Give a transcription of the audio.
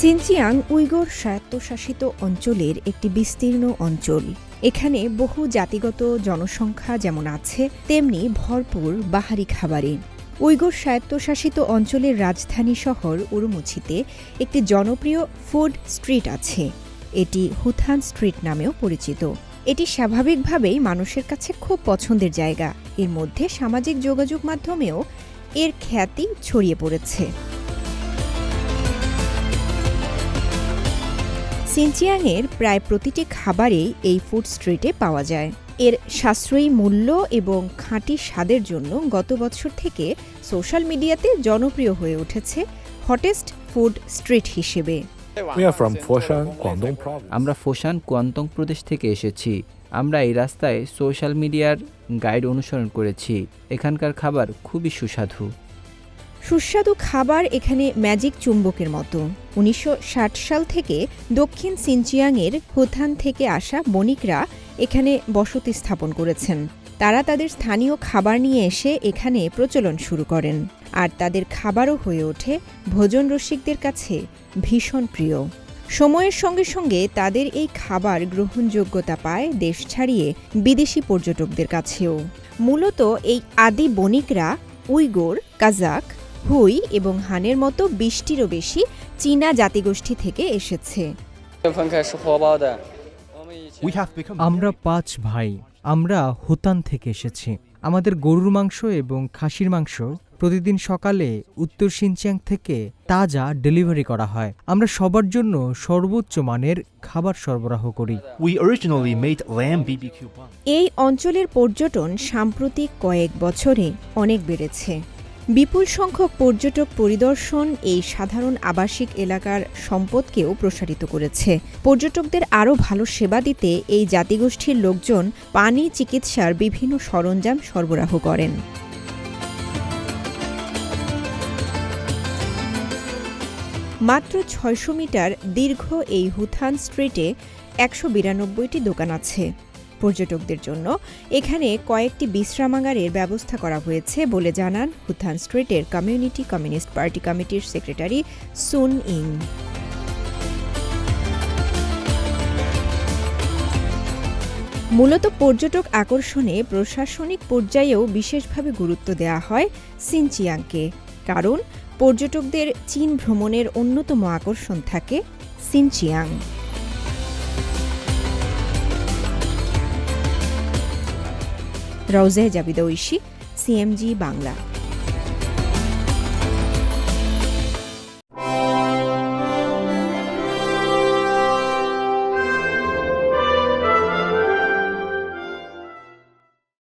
Xinjiang Uyghur স্বায়ত্তশাসিত অঞ্চলের একটি বিস্তীর্ণ অঞ্চল। এখানে বহু জাতিগত জনসংখ্যা যেমন আছে, তেমনি ভরপুর বাহারি খাবারে। উইগর স্বায়ত্তশাসিত অঞ্চলের রাজধানী শহর উরুমুছিতে একটি জনপ্রিয় ফুড স্ট্রিট আছে। এটি হুথান স্ট্রিট নামেও পরিচিত। এটি স্বাভাবিকভাবেই মানুষের কাছে খুব পছন্দের জায়গা। এর মধ্যে সামাজিক যোগাযোগ মাধ্যমেও এর খ্যাতি ছড়িয়ে পড়েছে। সিনচিয়াংয়ের প্রায় প্রতিটি খাবারেই এই ফুড স্ট্রিটে পাওয়া যায়। এর সাশ্রয়ী মূল্য এবং খাঁটি স্বাদের জন্য গত বছর থেকে সোশ্যাল মিডিয়াতে জনপ্রিয় হয়ে উঠেছে হটেস্ট ফুড স্ট্রিট হিসেবে. আমরা ফোশান কোয়ান্তং প্রদেশ থেকে এসেছি। আমরা এই রাস্তায় সোশ্যাল মিডিয়ার গাইড অনুসরণ করেছি। এখানকার খাবার খুবই সুস্বাদু। সুস্বাদু খাবার এখানে ম্যাজিক চুম্বকের মতো। উনিশশো ষাট সাল থেকে দক্ষিণ সিনচিয়াংয়ের হুথান থেকে আসা বণিকরা এখানে বসতি স্থাপন করেছেন। তারা তাদের স্থানীয় খাবার নিয়ে এসে এখানে প্রচলন শুরু করেন। আর তাদের খাবারও হয়ে ওঠে ভোজন রসিকদের কাছে ভীষণ প্রিয়। সময়ের সঙ্গে সঙ্গে তাদের এই খাবার গ্রহণযোগ্যতা পায় দেশ ছাড়িয়ে বিদেশি পর্যটকদের কাছেও। মূলত এই আদি বণিকরা উইগোর কাজাক হুই এবং হানের মতো বিশটিরও বেশি চীনা জাতিগোষ্ঠী থেকে এসেছে। আমরা পাঁচ ভাই আমরা হুতান থেকে এসেছি। আমাদের গরুর মাংস এবং খাসির মাংস প্রতিদিন সকালে উত্তর সিনচিয়াং থেকে তাজা ডেলিভারি করা হয়। আমরা সবার জন্য সর্বোচ্চ মানের খাবার সরবরাহ করি। এই অঞ্চলের পর্যটন সাম্প্রতিক কয়েক বছরে অনেক বেড়েছে। বিপুল সংখ্যক পর্যটক পরিদর্শন এই সাধারণ আবাসিক এলাকার সম্পদকেও প্রসারিত করেছে। পর্যটকদের আরও ভালো সেবা দিতে এই জাতিগোষ্ঠীর লোকজন পানি চিকিৎসার বিভিন্ন সরঞ্জাম সরবরাহ করেন। মাত্র ছয়শো মিটার দীর্ঘ এই হুথান স্ট্রিটে একশো বিরানব্বইটি দোকান আছে। পর্যটকদের জন্য। এখানে কয়েকটি বিশ্রামাগারের ব্যবস্থা করা হয়েছে বলে জানান হুথান স্ট্রিটের কমিউনিটি কমিউনিস্ট পার্টি কমিটির সেক্রেটারি সুন ইং। মূলত পর্যটক আকর্ষণে প্রশাসনিক পর্যায়েও বিশেষভাবে গুরুত্ব দেওয়া হয় সিনচিয়াংকে। কারণ, পর্যটকদের চীন ভ্রমণের অন্যতম আকর্ষণ থাকে সিনচিয়াং। রওজে জাবিদা ঐশী সিএমজি বাংলা।